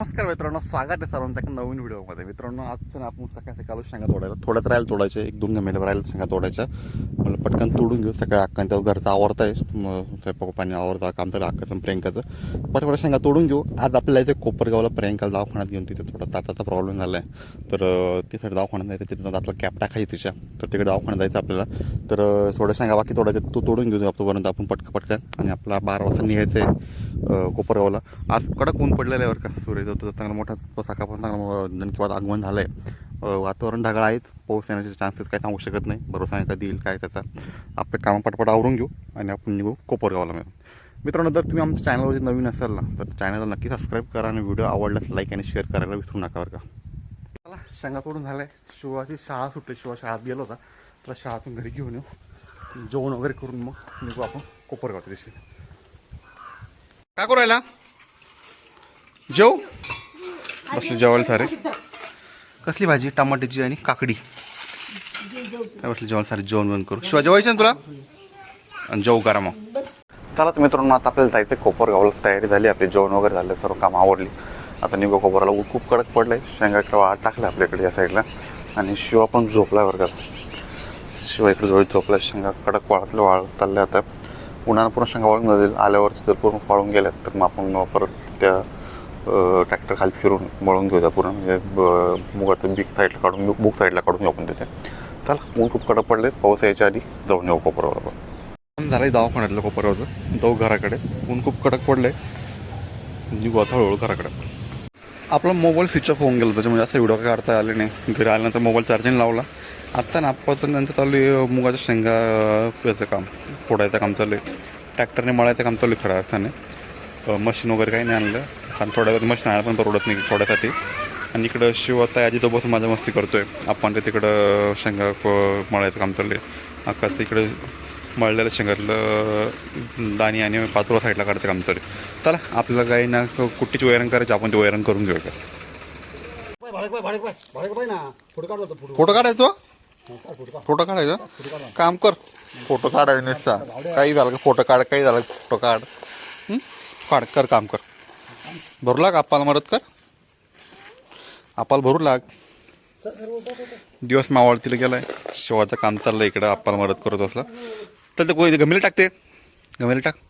नमस्कार मित्रांनो स्वागत आहे सर्वांचा एका नवीन व्हिडिओमध्ये. मित्रांनो आज पण आपण सकाळ सकाळ शेंगा तोडायला. थोड्याच राहायला तोडायचे एक दोन गमेला राहायला शेंगा तोडायच्या मला पटकन तोडून घेऊ सकाळी अक्का त्या घरचं आवडत आहे स्वयंपाक पाणी आवडतं काम तर अक्काचं प्रियंकाचं. पटपट शेंगा तोडून घेऊ. आज आपल्याला इथे कोपरगावला प्रियंकाला दवाखान्यात घेऊन तिथे थोडा दाताचा प्रॉब्लेम झाला आहे तर तिथं तिथे दवाखान्यात जायचं तिथं दातला कॅप टाकायची तिच्या. तर तिकडे दवाखान्यात जायचं आपल्याला. तर अं, थोड्या शेंगा बाकी तोडायचं तो तोडून घेऊ तोपर्यंत आपण पटकन पटकन. आणि आपला बारा वाजता निघायचं आहे कोपरगावला. आज कडक ऊन पडलेलं आहे बरं का सूर्य जो तो चांगला मोठा तो पण चांगला जनकीवाद आगमन झालं आहे वातावरण ढगाळ आहेच पाऊस येण्याचे चान्सेस काय सांगू शकत नाही. भरोसा नाही कधी येईल काय त्याचा. आपले कामं पटपट आवरून घेऊ आणि आपण निघू कोपरगावला मिळून मित्रांनो जर तुम्ही आमच्या चॅनलवरती नवीन असाल ना तर चॅनलला नक्की सबस्क्राईब करा आणि व्हिडिओ आवडल्यास लाईक आणि शेअर करायला विसरू नका बरं का. चला शेंगा तोडून झालं आहे शिवाची शाळा सुटली. शिवा शाळेत गेलो होता. त्याला शाळातून घरी घेऊन येऊ. जेवण वगैरे करून मग निघू आपण कोपरगावच्या दिवशी काय करू राहिला? जेव. बसले जेवायला सारे. कसली भाजी? टमाट्याची आणि काकडी. काय बसले जेवण सारे? जेवण जेवण करू. शिवा जेवायचं ना तुला? आणि जेवू करा मग चला तर मित्रांनो आता आपल्याला जायचं कोपरगावला तयारी झाली. आपली जेवण वगैरे झालं सर्व काम आवडली आता निघू कोपराला ऊन खूप कडक पडलंय. शेंगा इकडे वाळ टाकलं आपल्याकडे या साईडला. आणि शिवा पण झोपला बरं का. शिवा इकडे जवळ झोपला शेंगा कडक वाळतलं वाळ चालले आता. उन्हानं पूर्ण शेंगा वाळून जाईल आल्यावरती जर पूर्ण वाळून गेल्या तर मग आपण परत त्या ट्रॅक्टर खाली फिरून मळून घेऊया पूर्ण. म्हणजे मुगाचं बीक साईडला काढून बुक साईडला काढून घेऊ आपण त्याच्या. चला ऊन खूप कडक पडले पाऊस यायच्या आधी जाऊन येऊ कोपऱ्यावर आपण. झालं दवाखान्यातलं कोपरवरचं जाऊ घराकडे. ऊन खूप कडक पडले निघू आता हळूहळू घराकडे. आपला मोबाईल स्विच ऑफ होऊन गेला त्याच्यामुळे असं व्हिडिओ काय काढता आले नाही. घरी आल्यानंतर मोबाईल चार्जिंग लावला. आत्ता नापासून नंतर चालू आहे मुगाच्या शेंगा याचं काम फोडायचं काम चालू आहे. ट्रॅक्टरने मळायचं काम चालू आहे खऱ्या अर्थाने. मशीन वगैरे काही नाही आणलं. कारण थोड्या मशीन आणायला पण परवडत नाही थोड्यासाठी. आणि इकडं शिव आता आजी तो बसून माझ्या मस्ती करतो आहे आपण ते तिकडं शेंगा मळायचं काम चाललं आहे. आकाश इकडे मळलेलं शेंगातलं दाणी आणि पाचोळा साईडला काढते काम चालू आहे चला आपल्याला काही ना कुट्टीची वैरण करायची आपण ते वैरण करून घेऊया. फोटो काढायचो? फोटो काढायचा? काम कर. फोटो काढायचा नुसता. काही झालं का? फोटो काढ काही झालं फोटो काढ. हं? काढ कर काम कर. भरू लाग आप्पाला मदत कर. आप्पाला भरू लाग. दिवस मावळतीला गेलाय. शिवाचं काम चाललंय इकडं. आप्पाला मदत करत असला तर ते कोणी टाकते. गमेला टाक.